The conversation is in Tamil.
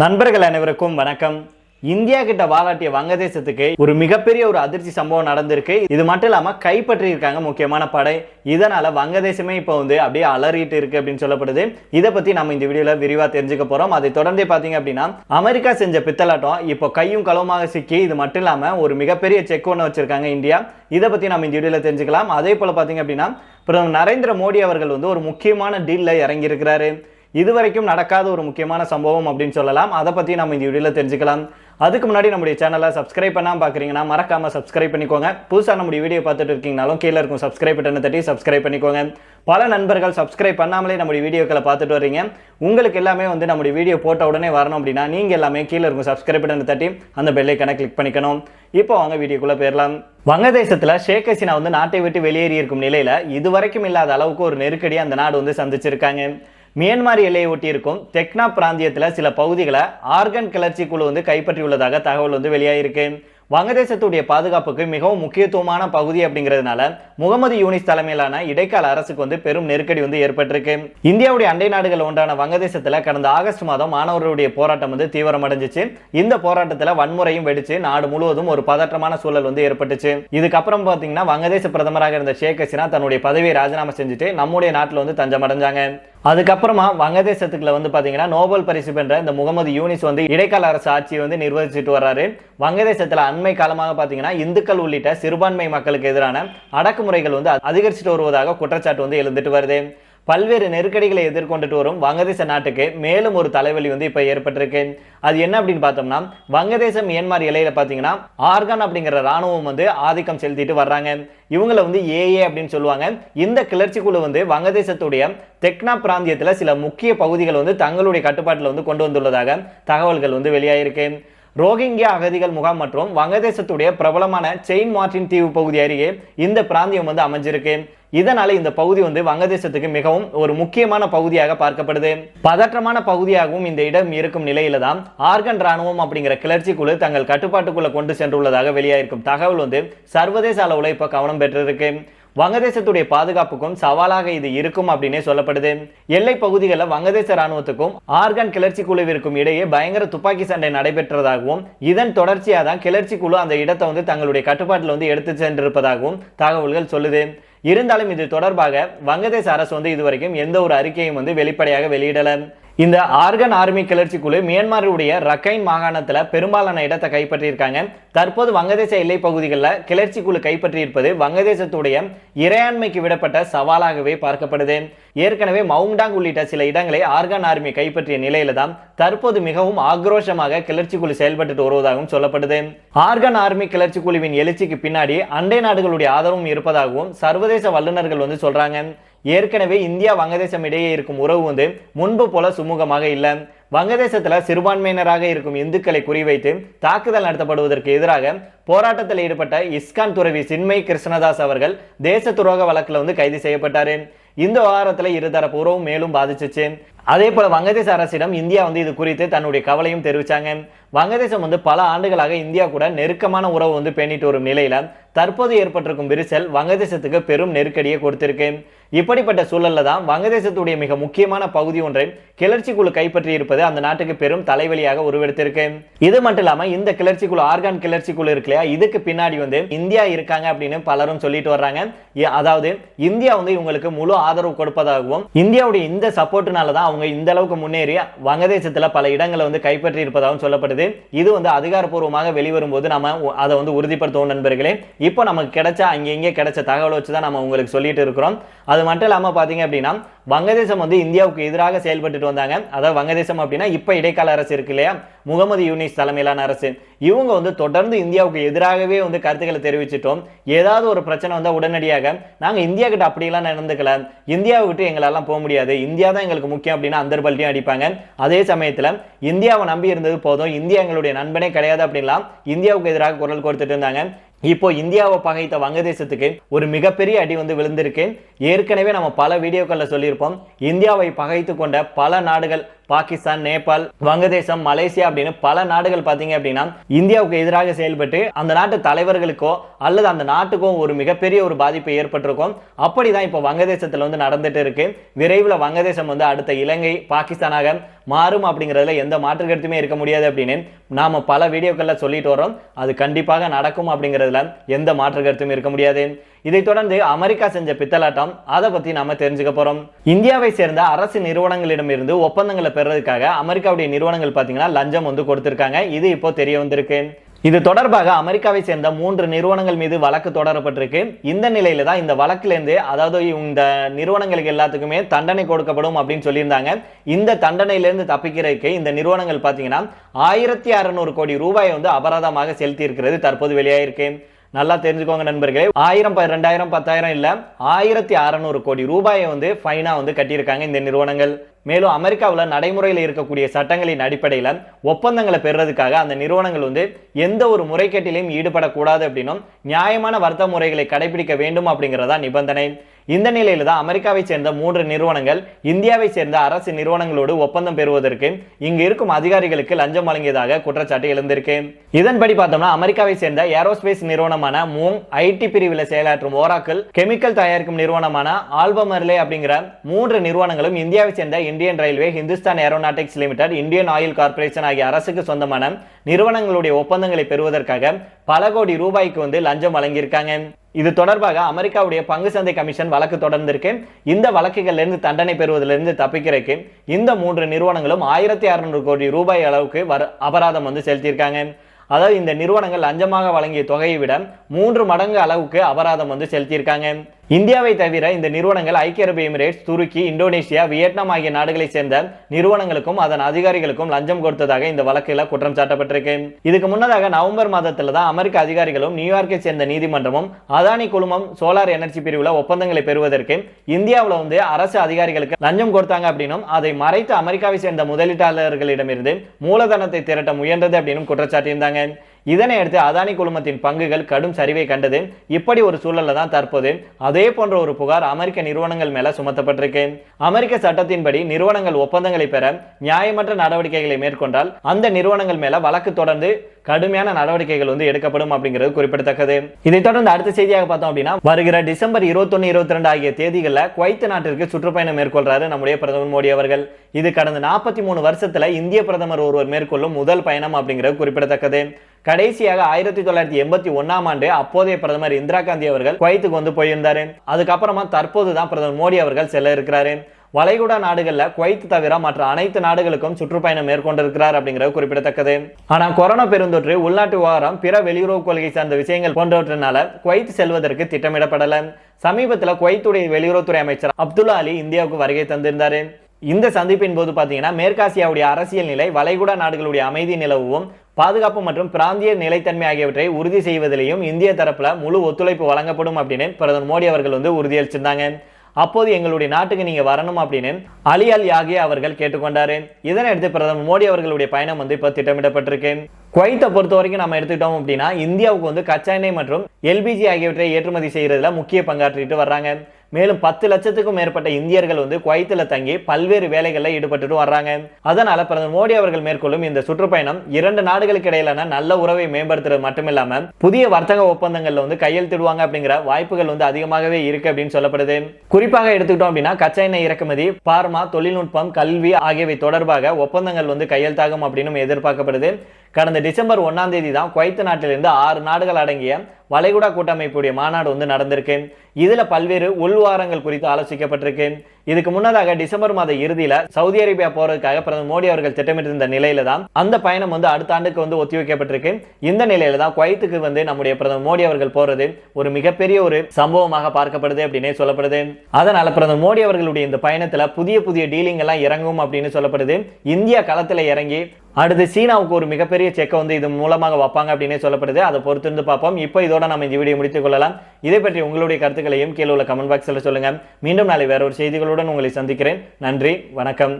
நண்பர்கள் அனைவருக்கும் வணக்கம். இந்தியா கிட்ட வாலாட்டிய வங்கதேசத்துக்கு ஒரு மிகப்பெரிய ஒரு அதிர்ச்சி சம்பவம் நடந்திருக்கு. இது மட்டும் இல்லாம கைப்பற்றியிருக்காங்க முக்கியமான படை. இதனால வங்கதேசமே இப்போ வந்து அப்படியே அலறிட்டு இருக்கு அப்படின்னு சொல்லப்படுது. இதை பத்தி நம்ம இந்த வீடியோல விரிவா தெரிஞ்சுக்க போறோம். அதை தொடர்ந்தே பாத்தீங்க அப்படின்னா அமெரிக்கா செஞ்ச பித்தலாட்டம் இப்போ கையும் களவுமாக சிக்கி இது மட்டும் இல்லாம ஒரு மிகப்பெரிய செக் ஒன்று வச்சிருக்காங்க இந்தியா. இதை பத்தி நம்ம இந்த வீடியோல தெரிஞ்சுக்கலாம். அதே போல பாத்தீங்க அப்படின்னா பிரதமர் நரேந்திர மோடி அவர்கள் வந்து ஒரு முக்கியமான டீல்ல இறங்கியிருக்கிறாரு. இதுவரைக்கும் நடக்காத ஒரு முக்கியமான சம்பவம் அப்படின்னு சொல்லலாம். அதை பற்றி நம்ம இந்த வீடியோவில் தெரிஞ்சுக்கலாம். அதுக்கு முன்னாடி நம்முடைய சேனலை சப்ஸ்கிரைப் பண்ணாமல் பார்க்குறீங்கன்னா மறக்காமல் சப்ஸ்கிரைப் பண்ணிக்கோங்க. புதுசாக நம்முடைய வீடியோ பார்த்துட்டு இருக்கீங்கனாலும் கீழே இருக்கும் சப்ஸ்கிரைப் பட்டனை தட்டி சப்ஸ்கிரைப் பண்ணிக்கோங்க. பல நண்பர்கள் சப்ஸ்கிரைப் பண்ணாமலே நம்முடைய வீடியோக்களை பார்த்துட்டு வர்றீங்க. உங்களுக்கு எல்லாமே வந்து நம்முடைய வீடியோ போட்ட உடனே வரணும் அப்படின்னா நீங்கள் எல்லாமே கீழே இருக்கும் சப்ஸ்கிரைப் பட்டனை தட்டி அந்த பெல்லைக்கனை கிளிக் பண்ணிக்கணும். இப்போ வாங்க வீடியோக்குள்ளே போயிடலாம். வங்கதேசத்தில் ஷேக் ஹசீனா வந்து நாட்டை விட்டு வெளியேறி இருக்கும் நிலையில் இதுவரைக்கும் இல்லாத அளவுக்கு ஒரு நெருக்கடியை அந்த நாடு வந்து சந்திச்சிருக்காங்க. மியான்மர் எல்லையை ஒட்டி இருக்கும் தெக்னா பிராந்தியத்தில் சில பகுதிகளை ஆர்கன் கிளர்ச்சி குழு வந்து கைப்பற்றியுள்ளதாக தகவல் வந்து வெளியாயிருக்கு. வங்கதேசத்துடைய பாதுகாப்புக்கு மிகவும் முக்கியத்துவமான பகுதி அப்படிங்கிறதுனால முகமது யூனிஸ் தலைமையிலான இடைக்கால அரசுக்கு வந்து பெரும் நெருக்கடி வந்து ஏற்பட்டிருக்கு. இந்தியாவுடைய அண்டை நாடுகள் ஒன்றான வங்கதேசத்தில் கடந்த ஆகஸ்ட் மாதம் மாணவர்களுடைய போராட்டம் வந்து தீவிரமடைஞ்சிச்சு. இந்த போராட்டத்தில் வன்முறையும் வெடிச்சு நாடு முழுவதும் ஒரு பதற்றமான சூழல் வந்து ஏற்பட்டுச்சு. இதுக்கப்புறம் பார்த்தீங்கன்னா வங்கதேச பிரதமராக இருந்த ஷேக் ஹசீனா தன்னுடைய பதவியை ராஜினாமா செஞ்சுட்டு நம்முடைய நாட்டில் வந்து தஞ்சமடைஞ்சாங்க. அதுக்கப்புறமா வங்கதேசத்துக்குள்ள வந்து பாத்தீங்கன்னா நோபல் பரிசு பெற்ற இந்த முகமது யூனிஸ் வந்து இடைக்கால அரசு ஆட்சியை வந்து நிர்வகிச்சுட்டு வர்றாரு. வங்கதேசத்துல அண்மை காலமாக பாத்தீங்கன்னா இந்துக்கள் உள்ளிட்ட சிறுபான்மை மக்களுக்கு எதிரான அடக்குமுறைகள் வந்து அதிகரிச்சுட்டு வருவதாக குற்றச்சாட்டு வந்து எழுந்துட்டு வருது. பல்வேறு நெருக்கடிகளை எதிர்கொண்டுட்டு வரும் வங்கதேச நாட்டுக்கு மேலும் ஒரு தலைவலி வந்து இப்போ ஏற்பட்டிருக்கு. அது என்ன அப்படின்னு பார்த்தோம்னா வங்கதேசம் மியன்மார் எல்லையில் பார்த்தீங்கன்னா ஆர்கான் அப்படிங்கிற ராணுவம் வந்து ஆதிக்கம் செலுத்திட்டு வர்றாங்க. இவங்களை வந்து ஏஏ அப்படின்னு சொல்லுவாங்க. இந்த கிளர்ச்சி குழு வந்து வங்கதேசத்துடைய தெக்னா பிராந்தியத்தில் சில முக்கிய பகுதிகள் வந்து தங்களுடைய கட்டுப்பாட்டில் வந்து கொண்டு வந்துள்ளதாக தகவல்கள் வந்து வெளியாயிருக்கு. ரோஹிங்கியா அகதிகள் முகாம் மற்றும் வங்கதேசத்துடைய பிரபலமான செயின் மார்டின் தீவு பகுதி அருகே இந்த பிராந்தியம் வந்து அமைஞ்சிருக்கு. இதனால இந்த பகுதி வந்து வங்கதேசத்துக்கு மிகவும் ஒரு முக்கியமான பகுதியாக பார்க்கப்படுது. பதற்றமான பகுதியாகவும் இந்த இடம் இருக்கும் நிலையில தான் ஆர்கன் ராணுவம் அப்படிங்கிற கிளர்ச்சி குழு தங்கள் கட்டுப்பாட்டுக்குள்ள கொண்டு சென்றுள்ளதாக வெளியாயிருக்கும் தகவல் வந்து சர்வதேச அளவுல இப்ப கவனம் பெற்றிருக்கு. வங்கதேசத்துடைய பாதுகாப்புக்கும் சவாலாக இது இருக்கும் அப்படின்னே சொல்லப்படுது. எல்லை பகுதிகளில் வங்கதேச ராணுவத்துக்கும் ஆர்கன் கிளர்ச்சி குழுவிற்கும் இடையே பயங்கர துப்பாக்கி சண்டை நடைபெற்றதாகவும் இதன் தொடர்ச்சியாக தான் கிளர்ச்சி குழு அந்த இடத்தை வந்து தங்களுடைய கட்டுப்பாட்டில் வந்து எடுத்து சென்றிருப்பதாகவும் தகவல்கள் சொல்லுது. இருந்தாலும் இது தொடர்பாக வங்கதேச அரசு வந்து இதுவரைக்கும் எந்த ஒரு அறிக்கையும் வந்து வெளிப்படையாக வெளியிடல. இந்த ஆர்கன் ஆர்மி கிளர்ச்சி குழு மியான்மருடைய ரக்கைன் மாகாணத்தில் பெரும்பாலான இடத்தை கைப்பற்றியிருக்காங்க. தற்போது வங்கதேச எல்லை பகுதிகளில் கிளர்ச்சி குழு கைப்பற்றியிருப்பது வங்கதேசத்துடைய இறையாண்மைக்கு விடப்பட்ட சவாலாகவே பார்க்கப்படுது. ஏற்கனவே மவுங்டாங் உள்ளிட்ட சில இடங்களை ஆர்கன் ஆர்மி கைப்பற்றிய நிலையில தான் தற்போது மிகவும் ஆக்ரோஷமாக கிளர்ச்சி குழு செயல்பட்டு வருவதாகவும் சொல்லப்படுது. ஆர்கன் ஆர்மி கிளர்ச்சி குழுவின் எழுச்சிக்கு பின்னாடி அண்டை நாடுகளுடைய ஆதரவும் இருப்பதாகவும் சர்வதேச வல்லுநர்கள் வந்து சொல்றாங்க. ஏற்கனவே இந்தியா வங்கதேசம் இடையே இருக்கும் உறவு வந்து முன்பு போல சுமூகமாக இல்லை. வங்கதேசத்தில் சிறுபான்மையினராக இருக்கும் இந்துக்களை குறிவைத்து தாக்குதல் நடத்தப்படுவதற்கு எதிராக போராட்டத்தில் ஈடுபட்ட இஸ்கான் துறவி சின்மை கிருஷ்ணதாஸ் அவர்கள் தேச துரோக வழக்கில் வந்து கைது செய்யப்பட்டாரு. இந்த விவகாரத்தில் இருதரப்பு உறவும் மேலும் பாதிச்சிச்சு. அதே போல வங்கதேச அரசிடம் இந்தியா வந்து இது குறித்து தன்னுடைய கவலையும் தெரிவிச்சாங்க. வங்கதேசம் வந்து பல ஆண்டுகளாக இந்தியா கூட நெருக்கமான உறவு வந்து பேணிட்டு வரும் நிலையில தற்போது ஏற்பட்டிருக்கும் விரிசல் வங்கதேசத்துக்கு பெரும் நெருக்கடியை கொடுத்திருக்கு. இப்படிப்பட்ட சூழல்ல தான் வங்கதேசத்துடைய மிக முக்கியமான பகுதி ஒன்றை கிளர்ச்சி குழு கைப்பற்றி இருப்பது அந்த நாட்டுக்கு பெரும் தலைவலியாக உருவெடுத்திருக்கு. இது மட்டும் இல்லாம இந்த கிளர்ச்சி குழு ஆர்கான் கிளர்ச்சி குழு இருக்கு இல்லையா? இதுக்கு பின்னாடி வந்து இந்தியா இருக்காங்க அப்படின்னு பலரும் சொல்லிட்டு வர்றாங்க. அதாவது இந்தியா வந்து இவங்களுக்கு முழு ஆதரவு கொடுப்பதாகவும் இந்தியாவுடைய இந்த சப்போர்ட்னால தான் அவங்க இந்த அளவுக்கு முன்னேறி வங்கதேசத்துல பல இடங்களை வந்து கைப்பற்றி இருப்பதாகவும் சொல்லப்படுது. இது வந்து அதிகாரப்பூர்வமாக வெளிவரும் போது நம்ம அதை வந்து உறுதிப்படுத்துவோம் நண்பர்களே. இப்போ நமக்கு கிடைச்ச அங்கே இங்கே கிடைச்ச தகவல் வச்சு தான் நம்ம உங்களுக்கு சொல்லிட்டு இருக்கிறோம். அது மட்டும் இல்லாமல் பார்த்தீங்க அப்படின்னா வங்கதேசம் வந்து இந்தியாவுக்கு எதிராக செயல்பட்டுட்டு வந்தாங்க. அதாவது வங்கதேசம் அப்படின்னா இப்போ இடைக்கால அரசு இருக்கு இல்லையா? முகமது யூனிஸ் தலைமையிலான அரசு. இவங்க வந்து தொடர்ந்து இந்தியாவுக்கு எதிராகவே வந்து கருத்துக்களை தெரிவிச்சிட்டோம். ஏதாவது ஒரு பிரச்சனை வந்தால் உடனடியாக நாங்கள் இந்தியா கிட்ட அப்படியெல்லாம் நடந்துக்கல. இந்தியாவை விட்டு எங்களெல்லாம் போக முடியாது. இந்தியா தான் எங்களுக்கு முக்கியம் அப்படின்னு அந்த பல்ட்டியும் அடிப்பாங்க. அதே சமயத்தில் இந்தியாவை நம்பி இருந்தது போதும். இந்தியா எங்களுடைய நண்பனே கிடையாது அப்படின்லாம் இந்தியாவுக்கு எதிராக குரல் கொடுத்துட்டு இருந்தாங்க. இப்போ இந்தியாவை பகைத்த வங்கதேசத்துக்கு ஒரு மிகப்பெரிய அடி வந்து விழுந்திருக்கு. ஏற்கனவே நம்ம பல வீடியோக்களில் சொல்லியிருப்போம். இந்தியாவை பகைத்து கொண்ட பல நாடுகள் பாகிஸ்தான் நேபாள் வங்கதேசம் மலேசியா அப்படின்னு பல நாடுகள் பார்த்தீங்க அப்படின்னா இந்தியாவுக்கு எதிராக செயல்பட்டு அந்த நாட்டு தலைவர்களுக்கோ அல்லது அந்த நாட்டுக்கோ ஒரு மிகப்பெரிய ஒரு பாதிப்பை ஏற்பட்டிருக்கும். அப்படிதான் இப்போ வங்கதேசத்தில் வந்து நடந்துட்டு இருக்கு. விரைவில் வங்கதேசம் வந்து அடுத்த இலங்கை பாகிஸ்தானாக மாறும் அப்படிங்கிறதுல எந்த மாற்று கருத்துமே இருக்க முடியாது அப்படின்னு நாம பல வீடியோக்களில் சொல்லிட்டு வரோம் அது கண்டிப்பாக நடக்கும் அப்படிங்கிறதுல எந்த மாற்று கருத்தும் இருக்க முடியாது. இதை தொடர்ந்து அமெரிக்கா செஞ்ச பித்தலாட்டம் அதை பத்தி நாம தெரிஞ்சுக்க போறோம். இந்தியாவை சேர்ந்த அரசு நிறுவனங்களிடமிருந்து ஒப்பந்தங்களை பெறுறதுக்காக அமெரிக்காவுடைய நிறுவனங்கள் பாத்தீங்கன்னா லஞ்சம் வந்து கொடுத்திருக்காங்க. இது இப்போ தெரிய வந்திருக்கு. இது தொடர்பாக அமெரிக்காவை சேர்ந்த மூன்று நிறுவனங்கள் மீது வழக்கு தொடரப்பட்டிருக்கு. இந்த நிலையில தான் இந்த வழக்கிலிருந்து அதாவது இந்த நிறுவனங்களுக்கு எல்லாத்துக்குமே தண்டனை கொடுக்கப்படும் அப்படின்னு சொல்லியிருந்தாங்க. இந்த தண்டனையிலிருந்து தப்பிக்கிறதுக்கு இந்த நிறுவனங்கள் பார்த்தீங்கன்னா ஆயிரத்தி அறுநூறு கோடி ரூபாயை வந்து அபராதமாக செலுத்தி இருக்கிறது தற்போது வெளியாயிருக்கு. நல்லா தெரிஞ்சுக்கோங்க நண்பர்களே. ஆயிரம் ப- ரெண்டாயிரம் பத்தாயிரம் இல்ல ஆயிரத்தி அறநூறு கோடி ரூபாயை வந்து ஃபைனா வந்து கட்டியிருக்காங்க இந்த நிறுவனங்கள். மேலும் அமெரிக்காவில் நடைமுறையில் இருக்கக்கூடிய சட்டங்களின் அடிப்படையில் ஒப்பந்தங்களை பெறுறதுக்காக அந்த நிறுவனங்கள் வந்து எந்த ஒரு முறைகேட்டிலையும் ஈடுபடக்கூடாது அப்படின்னும் நியாயமான வர்த்த முறைகளை கடைபிடிக்க வேண்டும் அப்படிங்கிறதா நிபந்தனை. இந்த நிலையில தான் அமெரிக்காவை சேர்ந்த மூன்று நிறுவனங்கள் இந்தியாவை சேர்ந்த அரசு நிறுவனங்களோடு ஒப்பந்தம் பெறுவதற்கு இங்கு இருக்கும் அதிகாரிகளுக்கு லஞ்சம் வழங்கியதாக குற்றச்சாட்டு எழுந்திருக்கு. இதன்படி பார்த்தோம்னா அமெரிக்காவை சேர்ந்த ஏரோஸ்பேஸ் நிறுவனமான மூங் ஐடி பிரிவில் செயலாற்றும் ஓராக்கள் கெமிக்கல் தயாரிக்கும் நிறுவனமான ஆல்பமர்லே அப்படிங்கிற மூன்று நிறுவனங்களும் இந்தியாவை சேர்ந்த Indian railway Hindustan aeronautics limited Indian oil corporation ஆகிய அரசுக்கு சொந்தமான நிறுவனங்களுடைய ஒப்பந்தங்களை பெறுவதற்காக பல கோடி ரூபாய்க்கு வந்து லஞ்சம் வழங்கியிருக்காங்க. இது தொடர்பாக அமெரிக்காவுடைய பங்கு சந்தை கமிஷன் வழக்கு தொடர்ந்திருக்கு. இந்த வழக்குகளிலிருந்து தண்டனை பெறுவதிலிருந்து தப்பிக்கிறதுக்கு இந்த மூன்று நிறுவனங்களும் ஆயிரத்தி அறுநூறு கோடி ரூபாய் அளவுக்கு வர அபராதம் வந்து செலுத்தியிருக்காங்க. அதாவது இந்த நிறுவனங்கள் லஞ்சமாக வழங்கிய தொகையை விட மூன்று மடங்கு அளவுக்கு அபராதம் வந்து செலுத்தியிருக்காங்க. இந்தியாவை தவிர இந்த நிறுவனங்கள் ஐக்கிய அரபு எமிரேட்ஸ் துருக்கி இந்தோனேஷியா வியட்நாம் ஆகிய நாடுகளைச் சேர்ந்த நிறுவனங்களுக்கும் அதன் அதிகாரிகளுக்கும் லஞ்சம் கொடுத்ததாக இந்த வழக்கில் குற்றம் சாட்டப்பட்டிருக்கு. இதுக்கு முன்னதாக நவம்பர் மாதத்தில் தான் அமெரிக்க அதிகாரிகளும் நியூயார்க்கை சேர்ந்த நீதிமன்றமும் அதானி குழுமம் சோலார் எனர்ஜி பிரிவுல ஒப்பந்தங்களை பெறுவதற்கு இந்தியாவில் வந்து அரசு அதிகாரிகளுக்கு லஞ்சம் கொடுத்தாங்க அப்படின்னும் அதை மறைத்து அமெரிக்காவை சேர்ந்த முதலீட்டாளர்களிடமிருந்து மூலதனத்தை திரட்ட முயன்றது அப்படின்னு குற்றச்சாட்டியிருந்தாங்க. இதனை அடுத்து அதானி குழுமத்தின் பங்குகள் கடும் சரிவை கண்டது. இப்படி ஒரு சூழல்ல தான் தற்போது. அதே போன்ற ஒரு புகார் அமெரிக்க நிறுவனங்கள் மேல சுமத்தப்பட்டிருக்கு. அமெரிக்க சட்டத்தின்படி நிறுவனங்கள் ஒப்பந்தங்களை பெற நியாயமற்ற நடவடிக்கைகளை மேற்கொண்டால் அந்த நிறுவனங்கள் மேல வழக்கு தொடர்ந்து கடுமையான நடவடிக்கைகள் வந்து எடுக்கப்படும் அப்படிங்கிறது குறிப்பிடத்தக்கது. இதை தொடர்ந்து அடுத்த செய்தியாக பார்த்தோம் அப்படின்னா வருகிற டிசம்பர் இருபத்தொன்னு இருபத்தி ரெண்டு ஆகிய தேதிகளில் குவைத் நாட்டிற்கு சுற்றுப்பயணம் மேற்கொள்றாரு நம்முடைய பிரதமர் மோடி அவர்கள். இது கடந்த நாற்பத்தி மூணு வருஷத்துல இந்திய பிரதமர் ஒருவர் மேற்கொள்ளும் முதல் பயணம் அப்படிங்கிறது குறிப்பிடத்தக்கது. கடைசியாக ஆயிரத்தி தொள்ளாயிரத்தி எண்பத்தி ஒன்னாம் ஆண்டு அப்போதைய பிரதமர் இந்திரா காந்தி அவர்கள் குவைத்துக்கு வந்து போயிருந்தாரு. அதுக்கப்புறமா தற்போது தான் பிரதமர் மோடி அவர்கள் செல்ல இருக்கிறாரு. வளைகுடா நாடுகளில் குவைத் தவிர மற்ற அனைத்து நாடுகளுக்கும் சுற்றுப்பயணம் மேற்கொண்டிருக்கிறார் அப்படிங்கிறது குறிப்பிடத்தக்கது. ஆனால் கொரோனா பெருந்தொற்று உள்நாட்டு விவகாரம் பிற வெளியுறவு கொள்கை சார்ந்த விஷயங்கள் போன்றவற்றினால குவைத் செல்வதற்கு திட்டமிடப்படல. சமீபத்தில் குவைத்துடைய வெளியுறவுத்துறை அமைச்சர் அப்துல்லா அலி இந்தியாவுக்கு வருகை தந்திருந்தாரு. இந்த சந்திப்பின் போது பார்த்தீங்கன்னா மேற்காசியாவுடைய அரசியல் நிலை வளைகுடா நாடுகளுடைய அமைதி நிலவும் பாதுகாப்பு மற்றும் பிராந்திய நிலைத்தன்மை ஆகியவற்றை உறுதி செய்வதிலையும் இந்திய தரப்புல முழு ஒத்துழைப்பு வழங்கப்படும் அப்படின்னு பிரதமர் மோடி அவர்கள் வந்து உறுதியளிச்சிருந்தாங்க. அப்போது எங்களுடைய நாட்டுக்கு நீங்க வரணும் அப்படின்னு அலி அல் யாகியா அவர்கள் கேட்டுக்கொண்டாரு. இதனை அடுத்து பிரதமர் மோடி அவர்களுடைய பயணம் வந்து இப்ப திட்டமிடப்பட்டிருக்கு. குவைத்தை பொறுத்த வரைக்கும் நம்ம எடுத்துக்கிட்டோம் அப்படின்னா இந்தியாவுக்கு வந்து கச்சா எண்ணெய் மற்றும் எல்பிஜி ஆகியவற்றை ஏற்றுமதி செய்யறதுல முக்கிய பங்காற்றிட்டு வர்றாங்க. மேலும் பத்து லட்சத்துக்கும் மேற்பட்ட இந்தியர்கள் வந்து குவைத்தில் தங்கி பல்வேறு வேலைகளில் ஈடுபட்டுட்டு வர்றாங்க. அதனால பிரதமர் மோடி அவர்கள் மேற்கொள்ளும் இந்த சுற்றுப்பயணம் இரண்டு நாடுகளுக்கு இடையிலான நல்ல உறவை மேம்படுத்துறது மட்டுமில்லாம புதிய வர்த்தக ஒப்பந்தங்கள்ல வந்து கையெழுத்திடுவாங்க அப்படிங்கிற வாய்ப்புகள் வந்து அதிகமாகவே இருக்கு அப்படின்னு சொல்லப்படுது. குறிப்பாக எடுத்துக்கிட்டோம் அப்படின்னா கச்சா எண்ணெய் இறக்குமதி பார்மா தொழில்நுட்பம் கல்வி ஆகியவை தொடர்பாக ஒப்பந்தங்கள் வந்து கையெழுத்தாகும் அப்படின்னு எதிர்பார்க்கப்படுது. கடந்த டிசம்பர் ஒன்னாம் தேதி தான் குவைத்து நாட்டிலிருந்து ஆறு நாடுகள் அடங்கிய வளைகுடா கூட்டமைப்புடைய மாநாடு வந்து நடந்திருக்கு. இதுல பல்வேறு உள்வாரங்கள் குறித்து ஆலோசிக்கப்பட்டிருக்கு. இதுக்கு முன்னதாக டிசம்பர் மாத இறுதியில சவுதி அரேபியா போறதுக்காக பிரதமர் மோடி அவர்கள் திட்டமிட்டிருந்த நிலையில தான் அந்த பயணம் வந்து அடுத்த ஆண்டுக்கு வந்து ஒத்திவைக்கப்பட்டிருக்கு இந்த நிலையில தான் குவைத்துக்கு வந்து நம்முடைய பிரதமர் மோடி அவர்கள் போறது ஒரு மிகப்பெரிய ஒரு சம்பவமாக பார்க்கப்படுது அப்படின்னே சொல்லப்படுது. அதனால பிரதமர் மோடி அவர்களுடைய இந்த பயணத்துல புதிய புதிய டீலிங் எல்லாம் இறங்கும் அப்படின்னு சொல்லப்படுது. இந்தியா களத்துல இறங்கி அடுத்து சீனாவுக்கு ஒரு மிகப்பெரிய செக்கை வந்து இது மூலமாக வைப்பாங்க அப்படின்னே சொல்லப்படுது. அதை பொறுத்திருந்து பார்ப்போம். இப்போ இதோட நம்ம இந்த வீடியோ முடித்துக் கொள்ளலாம். இதை பற்றி உங்களுடைய கருத்துக்களையும் கீழே உள்ள கமெண்ட் பாக்ஸில் சொல்லுங்கள் மீண்டும் நாளை வேற ஒரு செய்திகளுடன் உங்களை சந்திக்கிறேன். நன்றி வணக்கம்.